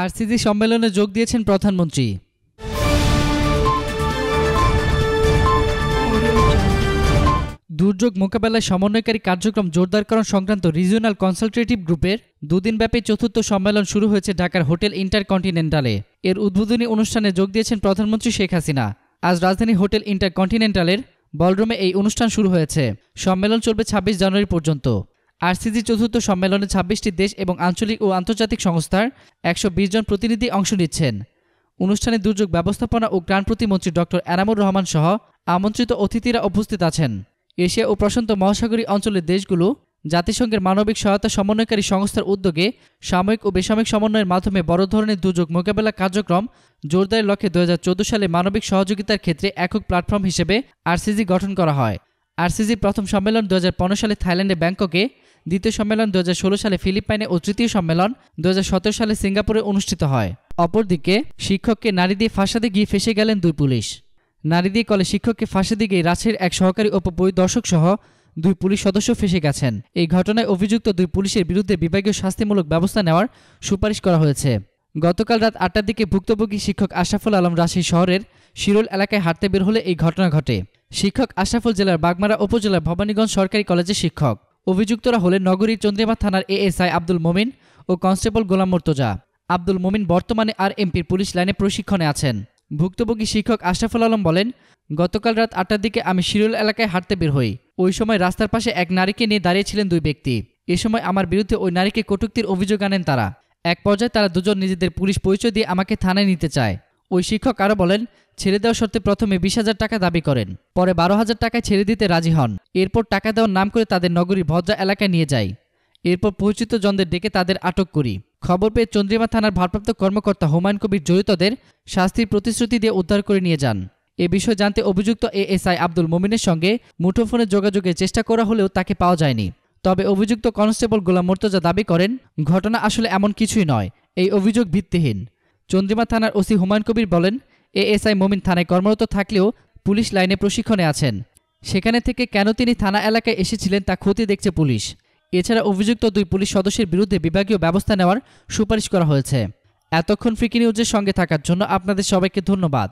RCG সম্মেলনে যোগ দিয়েছেন প্রধানমন্ত্রী। দুর্যোগ মোকাবেলায় সমন্বয়কারী কার্যক্রম জোরদারকরণ সংক্রান্ত রিজিওনাল কনসালটেটিভ গ্রুপের দুদিনব্যাপী চতুর্থ সম্মেলন শুরু হয়েছে ঢাকার হোটেল ইন্টারকন্টিনেন্টালে। এর উদ্বোধনী অনুষ্ঠানে যোগ দিয়েছেন প্রধানমন্ত্রী শেখ হাসিনা। আজ রাজধানী হোটেল ইন্টারকন্টিনেন্টালের বলরুমে এই অনুষ্ঠান শুরু হয়েছে। সম্মেলন চলবে ছাব্বিশ জানুয়ারি পর্যন্ত। আরসিজি চতুর্থ সম্মেলনে ছাব্বিশটি দেশ এবং আঞ্চলিক ও আন্তর্জাতিক সংস্থার একশো বিশ জন প্রতিনিধি অংশ নিচ্ছেন। অনুষ্ঠানে দুর্যোগ ব্যবস্থাপনা ও ত্রাণ প্রতিমন্ত্রী ডক্টর এনামুর রহমান সহ আমন্ত্রিত অতিথিরা উপস্থিত আছেন। এশিয়া ও প্রশান্ত মহাসাগরীয় অঞ্চলের দেশগুলো জাতিসংঘের মানবিক সহায়তা সমন্বয়কারী সংস্থার উদ্যোগে সাময়িক ও বেসামরিক সমন্বয়ের মাধ্যমে বড় ধরনের দুর্যোগ মোকাবেলা কার্যক্রম জোরদারের লক্ষ্যে দুহাজার চোদ্দ সালে মানবিক সহযোগিতার ক্ষেত্রে একক প্ল্যাটফর্ম হিসেবে আরসিজি গঠন করা হয়। আরসিজির প্রথম সম্মেলন দু হাজার পনেরো সালে থাইল্যান্ডে ব্যাংককে দ্বিতীয় সম্মেলন দু হাজার ষোলো সালে ফিলিপাইনে ও তৃতীয় সম্মেলন দু হাজার সতেরো সালে সিঙ্গাপুরে অনুষ্ঠিত হয়। অপরদিকে, শিক্ষককে নারী দিয়ে ফাঁসাতে গিয়ে ফেসে গেলেন দুই পুলিশ। নারী দিয়ে কলে শিক্ষককে ফাঁসি দিয়ে রাজশাহীর এক সহকারী উপপরিদর্শক সহ দুই পুলিশ সদস্য ফেসে গেছেন। এই ঘটনায় অভিযুক্ত দুই পুলিশের বিরুদ্ধে বিভাগীয় শাস্তিমূলক ব্যবস্থা নেওয়ার সুপারিশ করা হয়েছে। গতকাল রাত আটটার দিকে ভুক্তভোগী শিক্ষক আশরাফুল আলম রাজশাহী শহরের শিরোল এলাকায় হাঁটতে বের হলে এই ঘটনা ঘটে। শিক্ষক আশরাফুল জেলার বাগমারা উপজেলার ভবানীগঞ্জ সরকারি কলেজের শিক্ষক। অভিযুক্তরা হলেন নগরীর চন্দ্রিমা থানার এএসআই আব্দুল মোমিন ও কনস্টেবল গোলাম মোর্তজা। আব্দুল মোমিন বর্তমানে আর এমপির পুলিশ লাইনে প্রশিক্ষণে আছেন। ভুক্তভোগী শিক্ষক আশরাফুল আলম বলেন, গতকাল রাত আটটার দিকে আমি শিরুল এলাকায় হাঁটতে বের হই। ওই সময় রাস্তার পাশে এক নারীকে নিয়ে দাঁড়িয়েছিলেন দুই ব্যক্তি। এ সময় আমার বিরুদ্ধে ওই নারীকে কটুক্তির অভিযোগ আনেন তারা। এক পর্যায়ে তারা দুজন নিজেদের পুলিশ পরিচয় দিয়ে আমাকে থানায় নিতে চায়। ওই শিক্ষক আরও বলেন, ছেড়ে দেওয়া শর্তে প্রথমে বিশ হাজার টাকা দাবি করেন, পরে বারো হাজার টাকায় ছেড়ে দিতে রাজি হন। এরপর টাকা দেওয়ার নাম করে তাদের নগরীর ভদ্রা এলাকায় নিয়ে যায়। এরপর পরিচিত জনদের ডেকে তাদের আটক করি। খবর পেয়ে চন্দ্রিমা থানার ভারপ্রাপ্ত কর্মকর্তা হুমায়ুন কবির জড়িতদের শাস্তির প্রতিশ্রুতি দিয়ে উদ্ধার করে নিয়ে যান। এ বিষয়ে জানতে অভিযুক্ত এএসআই আব্দুল মোমিনের সঙ্গে মুঠোফোনে যোগাযোগের চেষ্টা করা হলেও তাকে পাওয়া যায়নি। তবে অভিযুক্ত কনস্টেবল গোলাম মোর্তজা দাবি করেন, ঘটনা আসলে এমন কিছুই নয়, এই অভিযোগ ভিত্তিহীন। চন্দ্রিমা থানার ওসি হুমায়ুন কবির বলেন, এএসআই মোমিন থানায় কর্মরত থাকলেও পুলিশ লাইনে প্রশিক্ষণে আছেন। সেখানে থেকে কেন তিনি থানা এলাকায় এসেছিলেন তা ক্ষতি দেখছে পুলিশ। এছাড়া অভিযুক্ত দুই পুলিশ সদস্যের বিরুদ্ধে বিভাগীয় ব্যবস্থা নেওয়ার সুপারিশ করা হয়েছে। এতক্ষণ ফ্রিকি নিউজের সঙ্গে থাকার জন্য আপনাদের সবাইকে ধন্যবাদ।